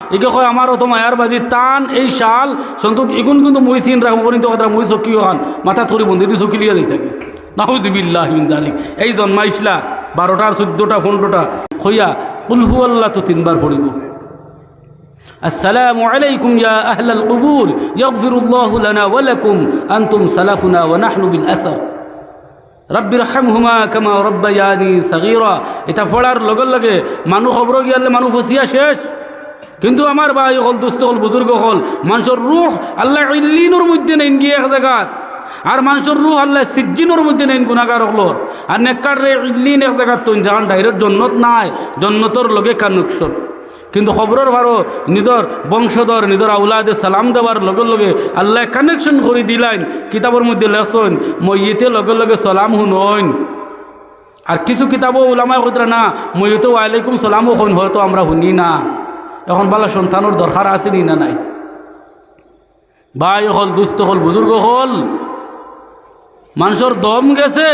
ইকে কয় আমারও তো মায়ার বাজি তান এই শাল, সন্তোষ, ইগুন কিন্তু মুই চিন রাখব কিন্তু কথা মুই চকি হন, মাথা থরি বন্ধু দিয়ে চকি লিয়ে যাই থাকে নাহজিবিল্লাহ জালিক এই জন্মাইছিলা বারোটা চোদ্দোটা, পনেরোটা খইয়া কুলহু আল্লাহ তো তিনবার পড়িব। আসসালামু আলাইকুম ইয়া আহলাল কবুল, ইয়াগফিরুল্লাহু লানা ওয়া লাকুম, আনতুম সালাফুনা ওয়া নাহনু বিল আসার। রব্বির হামহুমা কামা রব্বায়ানি এটা পড়ার লগর লগে মানুষ খবর গিয়ালে মানুষ ফসিয়া শেষ। কিন্তু আমার ভাই হল, দুস্থ হল, বুজুর্গ হল, মানুষের রুহ আল্লাহ ইল্লিনোর মধ্যে নেন গিয়ে এক জায়গাত। আর মানুষের রুহ আল্লাহ সিজ্জিনোর মধ্যে নেন গুণাগার হল। আর নেককার ইল্লিন এক জায়গাত তুন যান ডাইরেক্ট জন্নত নাই, জন্নতর লগে কানেকশন কিন্তু খবরের ভারো নিজের বংশধর, নিজের আউলাদে সালাম দেওয়ার লগে লগে আল্লাহ কানেকশন করে দিলেন, কিতাবের মধ্যে লেসন মইতে লগে লগে সালাম হুনইন। আর কিছু কিতাবও ওলামায় কইতরা না মইতে ওয়ালাইকুম সালামও হইন, হয়তো আমরা শুনি না। এখন বালা, সন্তানোর দরকার আসেনি না নাই? ভাই হল, দুস্থ হল, বুজুর্গ হল। মানুষের দম গেছে।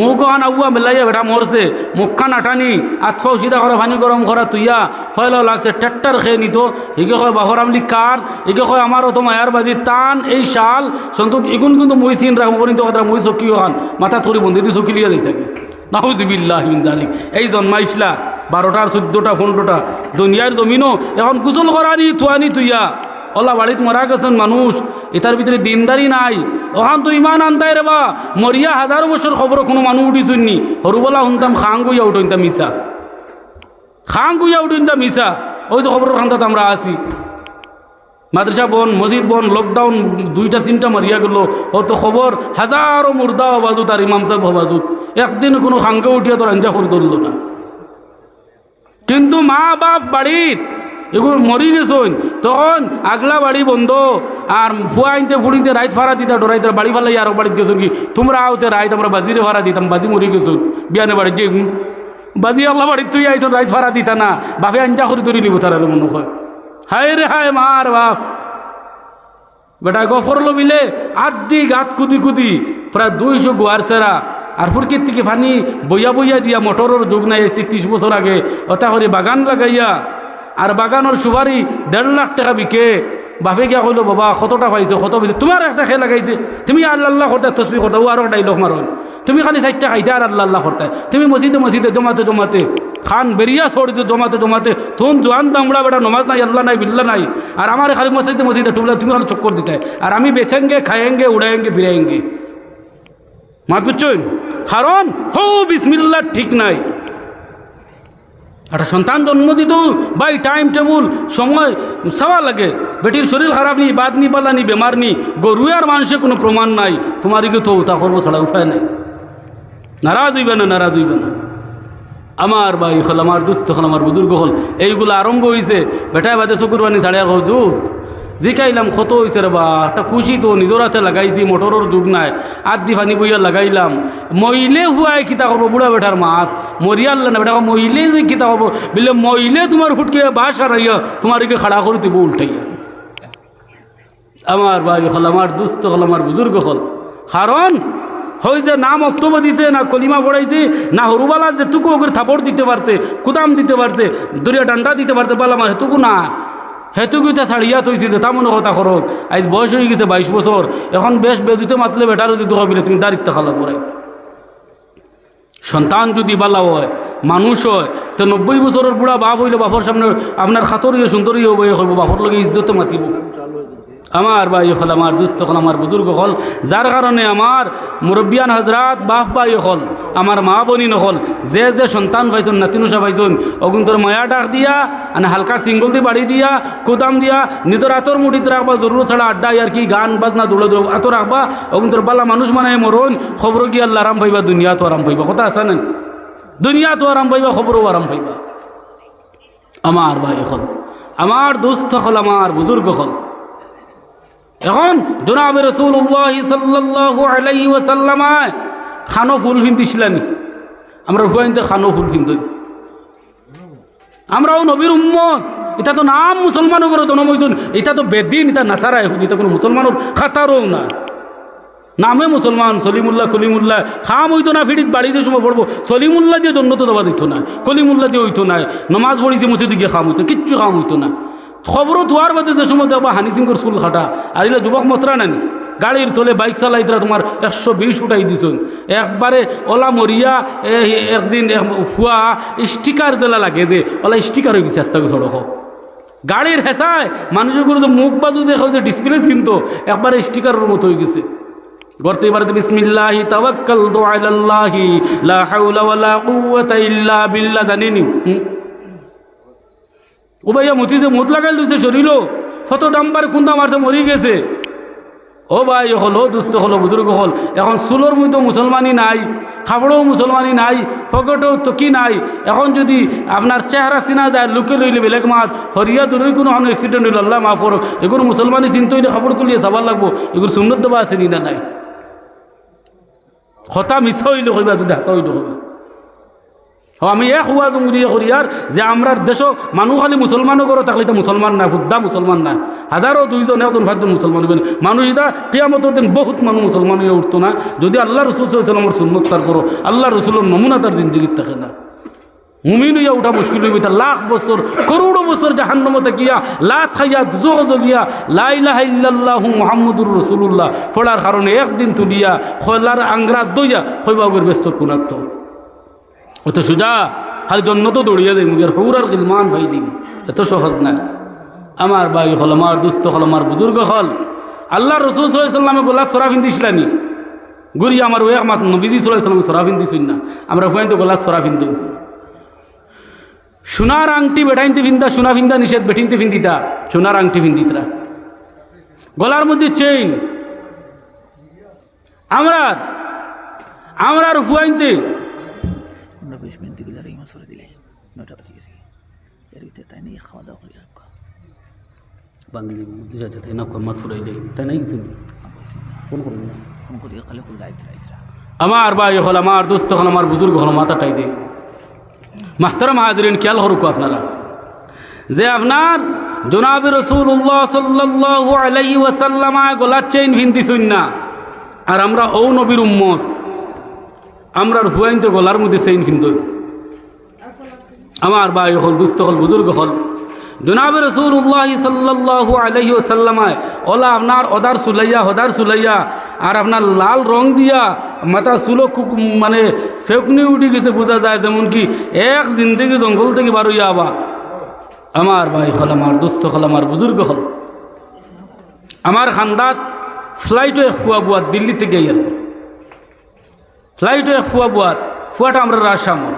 মুখ আন আগুয়া মেলাইয়া বেটা মরছে। মুখখান আটানি আতফাও সিধা করে পানি গরম করা তুইয়া, ফয়লা লাগছে ট্রেক্টর খেয়ে নিত। একে কয় বাহর আমলি কার? একে কয়, আমারও তো মায়ার বাজি টান, এই শাল। সন্তোষ এগুন কিন্তু মই চিন রাখব পর্যন্ত কথা মই চকি হান মাথা থরি বন্ধি দিয়ে চকি লিয়া যাই থাকে নাহুজিবিল্লাহ মিন জালিক এই জন্মাইছিলা। বারোটার চোদ্দোটা পনেরোটা। দুনিয়ার জমিনও এখন গুসল করানি থুয়ানি তুইয়া। ওলা বাড়িত মরা গেছেন মানুষ এটার ভিতরে দিনদারি নাই। ওখান তো ইমান আনতাই রে বা মরিয়া হাজার বছর খবর কোনো মানুষ উঠিছুননি সরুবেলা শুনতাম খাং গুইয়া উঠইতাম মিশা খাং গুইয়া উঠইতাম মিশা ওই তো খবর খান্তাত আমরা আসি মাদ্রাসা বন মসজিদ বন লকডাউন দুইটা, তিনটা মারিয়া গেল। ও তো খবর হাজারো মুর্দা হবাজুত আর ইমাম সাহেব হবাজুত একদিন কোনো খাঙ্গে উঠিয়া তোর আঞ্জা করে ধরল না। কিন্তু মা বাপ বাড়িত, এগুলো মরি গেছন, তখন আগলা বাড়ি বন্ধ, আর ফুয়া আনতে ফুড়িতে রাইত ভাড়া দিতা, ডরাইতে বাড়ি ফালাই আর বাড়িতে গেছন কি, তোমরা আওতে রাইত, আমরা বাজিরে ভাড়া দিতাম, বাজি মরি গেছন, বিয়ানে বাড়ি যে বাজি আল্লাহ বাড়িত তুই আইতো রাইত ভাড়া দিতা না, বাপে আঞ্জা করে ধরি নিব তারা মনে হয়। হায় রে হায় মার বাপ। বেটা গফরলো মিলে আদি গাত কুদি কুদি, প্রায় দুইশো গোয়ার সেরা আর ফুরকির থেকে পানি বইয়া বইয়া দিয়া মোটরের যুগ নাই আসতে ত্রিশ বছর আগে। ওটা করে বাগান লাগাইয়া আর বাগানের সুপারি দেড় লাখ টাকা বিকে। বাপে গিয়া কইলো, বাবা কতটা পাইছো, কত পাইছো? তোমার একটা খেয়ে লাগাইছে। তুমি আল্লাহ আল্লাহ করতে তসবি করতে ও আরও ডাইলগ মারন তুমি খালি চারটা খাইতে আর আল্লাহ আল্লাহ করতে তুমি মসজিদে মসজিদে জমাতে জমাতে। খান বেরিয়া দিতে জমাতে জমাতে। তুন জোয়ান দামড়া বেটা, নমাজ নাই, আল্লাহ নাই বিল্লা নাই। আর আমার খালি মসজিদে মসজিদে টুবলা তুমি খালি চক্কর দিতে আর আমি বেচেঙ্গে খায়েঙ্গে উড়ায়েঙ্গে ফিরায়েঙ্গে মা বুঝছেন কারণ হো বিসমিল্লা ঠিক নাই। একটা সন্তান জন্ম দিত, বাই টাইম টেবুল, সময় চাওয়া লাগে। বেটির শরীর খারাপ নি বাদ নি পালা নি বেমার নি গরু আর মানুষের কোনো প্রমাণ নাই। তোমার কি তো তা করব ছাড়া উপায় নাই। নারাজ হইবে না, নারাজ হইবে না। আমার ভাই হল, আমার দুস্থ হল, আমার বুজুর্গ হল। এইগুলো আরম্ভ হয়েছে বেটায় বাদে চকুর বানি ছাড়িয়া হজুর জিকাইলাম কত হয়েছে রে বা। তা খুশি তো নিজের হাতে লাগাইছি মোটরের যুগ নাই। আদি ফানি বইয়া লাগাইলাম। মহিলে হুয়াই কিতা করব বুড়া বেটার মাত। মরিয়াল না বেটা মহিলে যে কিতা করব বলে, মহিলে তোমার ফুটকে বাস হারাইয়া তোমার একে খাড়া করে দিব, উল্টাইয়া। আমার ভাই হল আমার দুস্থ হল আমার বুজুর্গ হল। কারণ হই যে না বক্তব্য দিছে, না কলিমা পড়াইছে না হরুবালা যে টুকু ওকে থাপড় দিতে পারছে কুদাম দিতে পারছে দরিয়া ডান্ডা দিতে পারছে বালামা হেতুকু না। হেতুকু তা ছাড়িয়া থইছে যে তামনো কথা করক আজ বয়স হয়ে গেছে বাইশ বছর এখন বেশ বেজুতে মাতলে বেটারও যদি হবিলে তুমি দাঁড়িতে খালা পড়াই সন্তান যদি বালা হয় মানুষ হয়, তো নব্বই বছরের বুড়া বাপ হইলে বাপর সামনে আপনার খাতরিয়ে সুন্দরী হব হইব বাপর লগে ইজ্জতে মাতিব। আমার ভাই হল আমার দুস্থ হল আমার বুজুর্গ হল যার কারণে আমার মুরব্বিয়ান হজরাত বাপ ভাই হল আমার মা বনি নহল, যে যে সন্তান পাইছেন নাতিনুষা পাইছেন অগুন তোর মায়া ডাক দিয়া মানে হালকা সিঙ্গল দিয়ে বাড়ি দিয়া, কুদাম দিয়া নিজের আতর মুঠিতে রাখবা জরুর ছাড়া আড্ডা আর কি গান বাজনা দৌড়ে দৌড় আতর রাখবা অগুন তোর বালা মানুষ মানে মরণ খবর কি আল্লাহ আরাম পাইবা দুনিয়া তো আরাম পাইবা, কথা আছে না? দুনিয়া তো আরাম পাইবা খবরও আরাম পাইবা। আমার ভাই হল আমার দুস্থ হল আমার বুজুর্গ হল এখন, জনাব রসুল্লাহ সাল্লাহ আলাই ওসাল্লামায় খানো ফুল হিন্দিছিলানি। আমরা হুয়াইতে খানো ফুল হিন্দি আমরাও নবীর উম্মত। এটা তো নাম মুসলমানও করে জন্ম হয়েছেন এটা তো বেদিন, এটা নাসারা এহুদি, এটা কোনো মুসলমানের খাতারও না নামে মুসলমান সলিমুল্লাহ কলিমুল্লাহ খাম হইতো না ফিরিত বাড়িতে সময় পড়ব সলিমুল্লাহ দিয়ে জন্য তো দেওয়া দিত না কলিমুল্লাহ দিয়ে হইতো না, নমাজ পড়িছে মসজিদে গিয়ে খাম হইতো, কিচ্ছু খাম হইতো না। খবরও ধোয়ার বাদে যে সময় দেখবা হানি সিংহর চুল খাটা। আজিলে যুবক মতরা নানি। গাড়ির তলে বাইক চালাইতরা তোমার একশো বিশ উঠাই দিছুন। একবারে ওলা মরিয়া একদিন এক- ফুয়া স্টিকার জেলা লাগে যে ওলা স্টিকার হয়ে গেছে আস্তে সড়ক গাড়ির হেসায় মানুষগুলো যে মুখ বাজু যে যে ডিসপ্লে চিনতো একবারে স্টিকারের মতো হয়ে গেছে। গর্তে এবারে বিসমিল্লাহি তাওয়াক্কালতু আলাল্লাহি, লা হাওলা ওয়ালা কুওয়াতা ইল্লা বিল্লাহ জানিনি? ও ভাইয়া মতি যে মুত লাগাই লইছে শরীর কত ডাম্বার কুন্দা মারছে মরি গেছে। ও ভাই হল দুস্থ হল, বুজুর্গ হল। এখন চুলোর মধ্যে মুসলমানি নাই খাবড়ও মুসলমানি নাই, পকেটেও তো কি নাই। এখন যদি আপনার চেহারা চিনা যায়, লুকে লইলে বেলেগ মাছ হরিয়া দূরই কোনো এখন এক্সিডেন্ট হইল আল্লাহ মাফ করো এগুলো মুসলমানি চিন্তা হইলে খাবড় করলিয়ে চাবার লাগবো এগুলো সুন্দর দেবা আছে নি না নাই? হতা মিছা হইলে হইবা যদি হাসা হইলে হইবা আমি এক হুয়া জঙ্গুরিয়া করিয়ার যে আমরা দেশ মানুষ খালি মুসলমানও করো তাহলে এটা মুসলমান না হুদ্দা মুসলমান না হাজারো দুইজন একজন ভাবজন মুসলমান হইবেন। মানুষ এটা টিয়ামতর দিন বহুত মানুষ মুসলমান হয়ে উঠতো না। যদি আল্লাহ রসুল সাল্লামর সুন্নত তার করো, আল্লাহ রসুলের নমুনা তার জিন্দগির থাকে না। মুমিন হইয়া উঠা মুশকিল হইবে তার লাখ বছর, করোড়ো বছর জাহান্নমতে গিয়া, লাখ খাইয়া দুজো জ্বলিয়া লাইলাহ ইল্লাল্লাহু মুহাম্মদুর রসুল্লাহ পড়ার কারণে একদিন তুলিয়া খোলার আংরা দইয়া, হইবাগের ব্যস্ত অত সুজা খালি জন্য তো দৌড়িয়ে যাই মুগের হৌরার গিলমান ভাই দিন। এত সহজ না। আমার ভাই হল, আমার দুস্থ হল, আমার বুজুর্গ হল। আল্লাহ রসুল সাল্লামে গোলা সরাফিন দিছিলানি গুরি আমার ওই একমাত নবীজি সাল্লাম সরাফিন দিছুন না। আমরা হুয়াইন তো গোলা সরাফিন দিই সোনার আংটি বেটাইনতে ফিন্দা সোনা ফিন্দা নিষেধ, বেটিনতে ফিন্দিতা সোনার আংটি ফিন্দিতরা গলার মধ্যে চেইন আমরা আমরার হুয়াইনতে বিশ মিনিট দিগুলো আর ইমাস করে দিলে নয়টা বাজে গেছে এর ভিতরে তাই নিয়ে খাওয়া দাওয়া করি রাখব বাঙালি বুঝা যাতে না কর মাথুর আইলে তাই নাই কিছু ফোন করুন না ফোন করি কালে খুব রাইত রাইতরা আমার ভাই হল আমার দোস্ত হল আমার বুজুর্গ হল মাথাটাই দে মাহতারাম হাজরিন খেয়াল হরুক আপনারা যে আপনার জনাব রসুল্লাহ সাল্লাহ আলাইহি ওয়াসাল্লামা গোলার চেইন ভিন্দি না আর আমরা ও নবীর উম্মত। আমরা হুয়াইন গলার মধ্যে চেইন কিন্তু। আমার ভাই হল, দুস্থ হল, বুজুর্গ হল। জনাব রসুল্লাহ সাল্লাহ আলহি ওসাল্লামায় ওলা আপনার অদার সুলাইয়া, হদার সুলাইয়া, আর আপনার লাল রং দিয়া মাথা চুলো খুব মানে ফেকনি উঠি গেছে, বোঝা যায় যেমন কি এক জিন্দগি জঙ্গল থেকে বার আবা আমার ভাই হল, আমার দুস্থ হল, আমার বুজুর্গ হল। আমার খান্দাত ফ্লাইটও এক ফুয়া বুয়াত দিল্লি থেকে ইয়ার ফ্লাইটও এক ফুয়া বুয়াত ফুয়াটা আমরা রাজশামল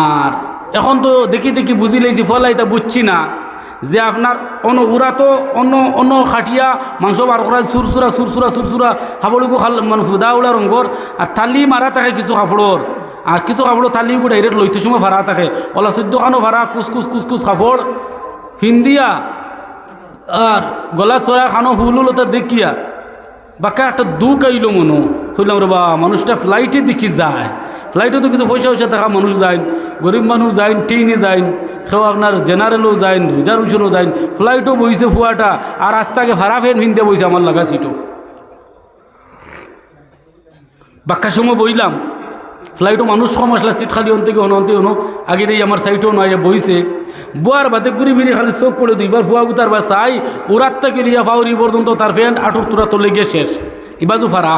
আর এখন তো দেখি দেখি বুঝি লেছি ফলে এটা বুঝছি না, যে আপনার অন উড়া তো অন্য অন্য খাটিয়া মাংস বার করা সুরসুরা সুরসুরা সুরসুরা খাবড়িকো খাল মানে হুদা উড়া রঙর আর থালি মারা থাকে কিছু কাপড়র আর কিছু কাপড় থালি গুড়া ডাইরেক্ট লইতে সময় ভাড়া থাকে ওলা চোদ্দ খানো ভাড়া, কুচ কুচ কুচ কুচ কাপড় হিন্দিয়া আর গলা চয়া খানো হুলুলতা দেখিয়া, বাকা একটা দুঃখ আইলো মনো। শুনলাম রে বা মানুষটা ফ্লাইটে দেখি যায়। ফ্লাইটে তো কিছু পয়সা পয়সা থাকা মানুষ যায় গরিব মানুষ যায় ট্রেনে যায় কেউ আপনার জেনারেলও যায় রিজার্ভেশনও যায় ফ্লাইটও বইছে ফুয়াটা, আর রাস্তাকে ভাড়া ফেন ভিনতে বইছে আমার লাগা সিটও বাক্কার সময় বইলাম ফ্লাইটও মানুষ কম আসলে সিট খালি অন্তে হনো অন্তে হনো, আগে দিয়ে আমার সাইটও নয় বইছে। বুয়ার বাদে ঘুরি ফিরি খালি চোখ পড়ে দুইবার ফুয়া গুতার বা চাই উড়ার থেকে লিয়া ফাউরি পর্যন্ত তার ফ্যান আটুর তুরা তোলে গিয়ে শেষ। ইবাজু ফারা।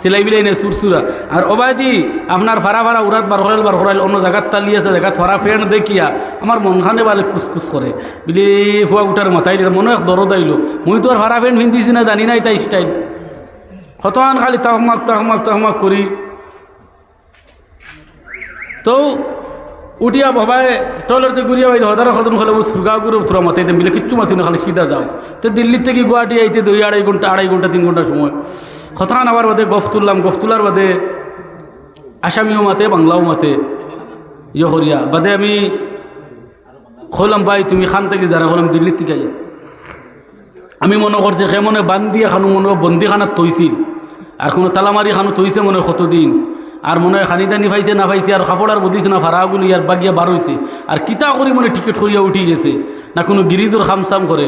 সিলাই বিলাই নেই সুরসুরা আর অবায়দি আপনার ফারা ফারা উড়াত বার করাইল বার করাইল অন্য জায়গার তালি আছে জায়গা থরা ফ্যান দেখিয়া আমার মনখানে বালে কুসকুস করে বিলি ফুয়া উঠার মাথায় দিলে মনে এক দরদ আইলো মুই তো আর ফারা ফ্যান ভিন্দিছি না, জানি নাই তাই স্টাইল কতক্ষণ খালি তাহমাক তাহমাক তাহমাক করি তো উঠিয়া বাবায় টয়লেটতে ঘুরিয়া বাইলে হদারা খতম খালে সুরগা গুরু তোরা মাথায় দেন বিলে কিচ্ছু মাতি না খালি সিধা যাও। তো দিল্লির থেকে গুয়াহাটি আইতে, দুই আড়াই ঘণ্টা আড়াই ঘণ্টা তিন ঘণ্টা সময়। খতান আবার বাদে গফ তুললাম গফ তোলার বাদে, আসামিও মাতে, বাংলাও মাতে ইয়ে করিয়া। বাদে আমি খোলাম ভাই, তুমি খান থেকে যারা হলাম দিল্লি থেকে আমি মনে করছি সে মনে বান্ধি খানো মনে বন্দি খানার থইছিল। আর কোনো তালামারি খানো থইছে মনে কতদিন? আর মনে হয় খানি দানি পাইছে না পাইছে আর কাপড় আর বদিছে না ভাড়াগুলি আর বাগিয়া বার আর কিতা করি মনে টিকিট করিয়া উঠি গেছে, না কোনো গিরিজোর খামসাম করে।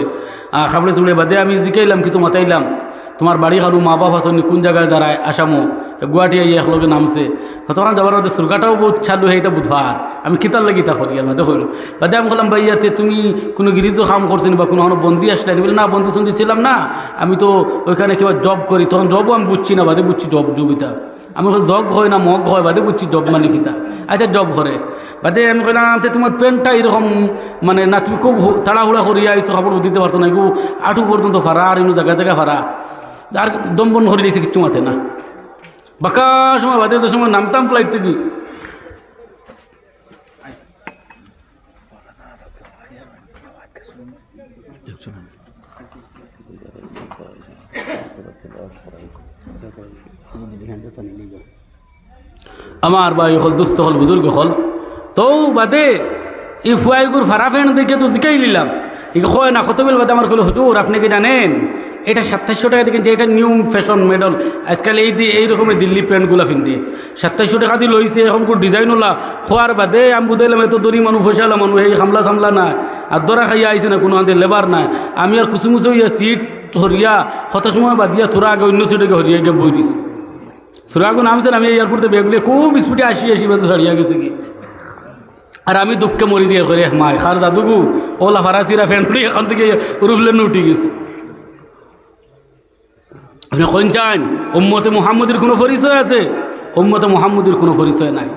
খাবড়ে চুড়ে বাদে আমি জিকাইলাম, কিছু মাতাইলাম। তোমার বাড়ি খানো মা বাপ আসনি কোন জায়গায় দাঁড়ায় আসামো গুয়াহাটি আইয়া একলগে নামছে। তখন যাবার মধ্যে সুরগাটাও বহুত চালু সেইটা বুধবার আমি কিতার লাগি তা করি মধ্যে হইল বাদে আমি বললাম ভাই, ইয়াতে তুমি কোনো গিরিজও কাম করছেন বা কোনো বন্দি আসলে বলে, না বন্দি সন্ধি ছিলাম না। আমি তো ওইখানে কেউ জব করি তখন জবও আমি বুঝছি না, বাদে বুঝছি জব জবিতা আমি জগ হয় না, মগ হয় বাদে বুঝছি, জব মানে কিতা আচ্ছা জব ঘরে। বাদে আমি কইলাম যে তোমার প্যান্টটা এরকম মানে না, তুমি খুব তাড়াহুড়া করিয়া আইসো কাপড় দিতে পারছ না এগু আঠু পর্যন্ত ফারা আর এমনি জায়গা জায়গা ফারা আর দম্বন করে দিয়েছে কিচ্ছু মাথে না। বাকা সময়, বাদে তো সময় নামতাম ফ্লাইট থেকে। আমার ভাই হল, দুস্থ হল, বুজুর্গ হল। তো বাদে এই ফুয়াইগুর ফারাফেন দেখে তো শিখাই নিলাম। ঠিক হয় না কত বেল বাদে আমার কইল, হুজুর, আপনি কি জানেন? এটা সাতাশশো টাকা দেখেন যে এটা নিউ ফ্যাশন মেডল আজকাল এই দিয়ে এই রকমের দিল্লি প্যান্টগুলো কিনতে সাতাশশো টাকা দিয়ে লইছে, এখন কোনো ডিজাইন ওলা খোয়ার বাদে আমি বুঝাইলাম, এত দরি মানুষ ফসালা মানুষ এই হামলা সামলা না আর দরা খাইয়া আইছে না, কোনো আমাদের লেবার নাই। আমি আর কুচুমুচু হইয়া সিট হরিয়া কত সময় বাদিয়া তোরা আগে অন্য সিটে হরিয়া গিয়ে বই দিছি। সুরাগুন নামছেন, আমি এয়ারপোর্টে ব্যাগ খুব স্পিডে আসি আসি, বাজে হারিয়ে গেছে কি। আর আমি দুঃখে মরি দিয়ে করে মায়। খার দাদুগু, ওলা ফারাসিরা ফ্যান্ডি এখান থেকে রুবলেন উঠে গেছে। আপনি কোন চান ওম্মতে মোহাম্মদের কোনো পরিচয় আছে? উম্মতে মোহাম্মদের কোনো পরিচয় নাই।